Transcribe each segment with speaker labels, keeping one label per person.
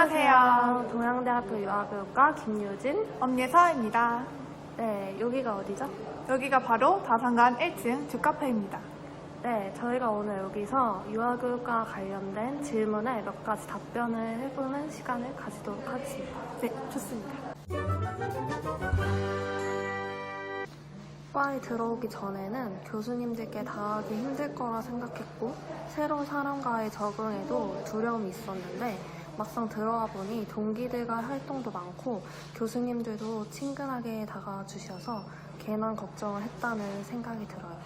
Speaker 1: 안녕하세요.
Speaker 2: 동양대학교 유아교육과 김유진.
Speaker 1: 엄예서입니다.
Speaker 2: 네, 여기가 어디죠?
Speaker 1: 여기가 바로 다산간 1층 주카페입니다.
Speaker 2: 네, 저희가 오늘 여기서 유아교육과 관련된 질문에 몇 가지 답변을 해보는 시간을 가지도록 하겠습니다.
Speaker 1: 네, 좋습니다.
Speaker 2: 과에 들어오기 전에는 교수님들께 다하기 힘들 거라 생각했고 새로운 사람과의 적응에도 두려움이 있었는데 막상 들어와 보니 동기들과 활동도 많고 교수님들도 친근하게 다가와 주셔서 괜한 걱정을 했다는 생각이 들어요.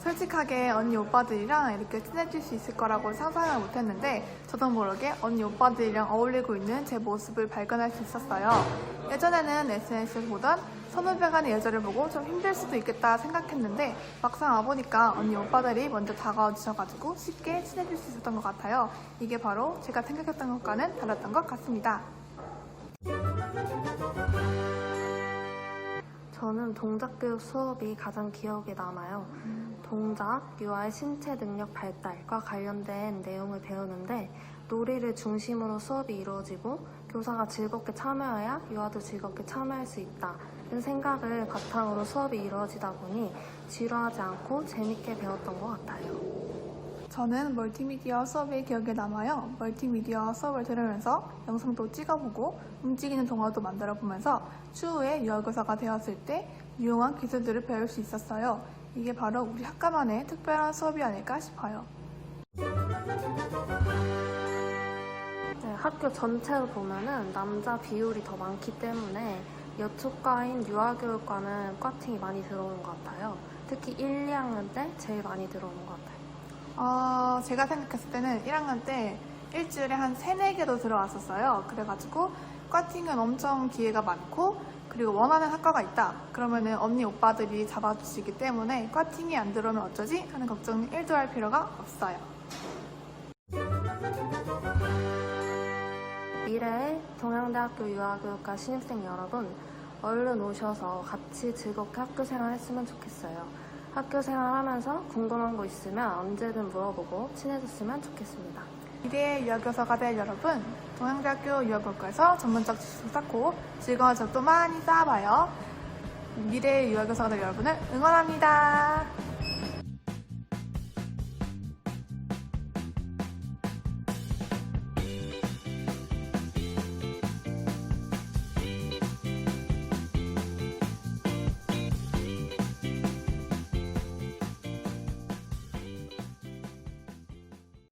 Speaker 1: 솔직하게 언니 오빠들이랑 이렇게 친해질 수 있을 거라고 상상을 못했는데 저도 모르게 언니 오빠들이랑 어울리고 있는 제 모습을 발견할 수 있었어요. 예전에는 SNS에서 보던 선후배 간의 여자를 보고 좀 힘들 수도 있겠다 생각했는데 막상 와보니까 언니 오빠들이 먼저 다가와 주셔가지고 쉽게 친해질 수 있었던 것 같아요. 이게 바로 제가 생각했던 것과는 달랐던 것 같습니다.
Speaker 2: 저는 동작교육 수업이 가장 기억에 남아요. 동작, 유아의 신체 능력 발달과 관련된 내용을 배우는데 놀이를 중심으로 수업이 이루어지고 교사가 즐겁게 참여해야 유아도 즐겁게 참여할 수 있다는 생각을 바탕으로 수업이 이루어지다 보니 지루하지 않고 재밌게 배웠던 것 같아요.
Speaker 1: 저는 멀티미디어 수업이 기억에 남아요. 멀티미디어 수업을 들으면서 영상도 찍어보고 움직이는 동화도 만들어 보면서 추후에 유아교사가 되었을 때 유용한 기술들을 배울 수 있었어요. 이게 바로 우리 학과만의 특별한 수업이 아닐까 싶어요.
Speaker 2: 네, 학교 전체로 보면은 남자 비율이 더 많기 때문에 여초과인 유아교육과는 과팅이 많이 들어오는 것 같아요. 특히 1, 2학년 때 제일 많이 들어오는 것 같아요.
Speaker 1: 어, 제가 생각했을 때는 1학년 때 일주일에 한 3, 4개도 들어왔었어요. 그래가지고 과팅은 엄청 기회가 많고 그리고 원하는 학과가 있다. 그러면은 언니 오빠들이 잡아주시기 때문에 과팅이 안 들어오면 어쩌지? 하는 걱정은 1도 할 필요가 없어요.
Speaker 2: 미래의 동양대학교 유아교육과 신입생 여러분, 얼른 오셔서 같이 즐겁게 학교 생활 했으면 좋겠어요. 학교 생활 하면서 궁금한 거 있으면 언제든 물어보고 친해졌으면 좋겠습니다.
Speaker 1: 미래의 유아교사가 될 여러분, 동양대학교 유아교과에서 전문적 지식을 쌓고 즐거운 적도 많이 쌓아봐요. 미래의 유아교사가 될 여러분을 응원합니다.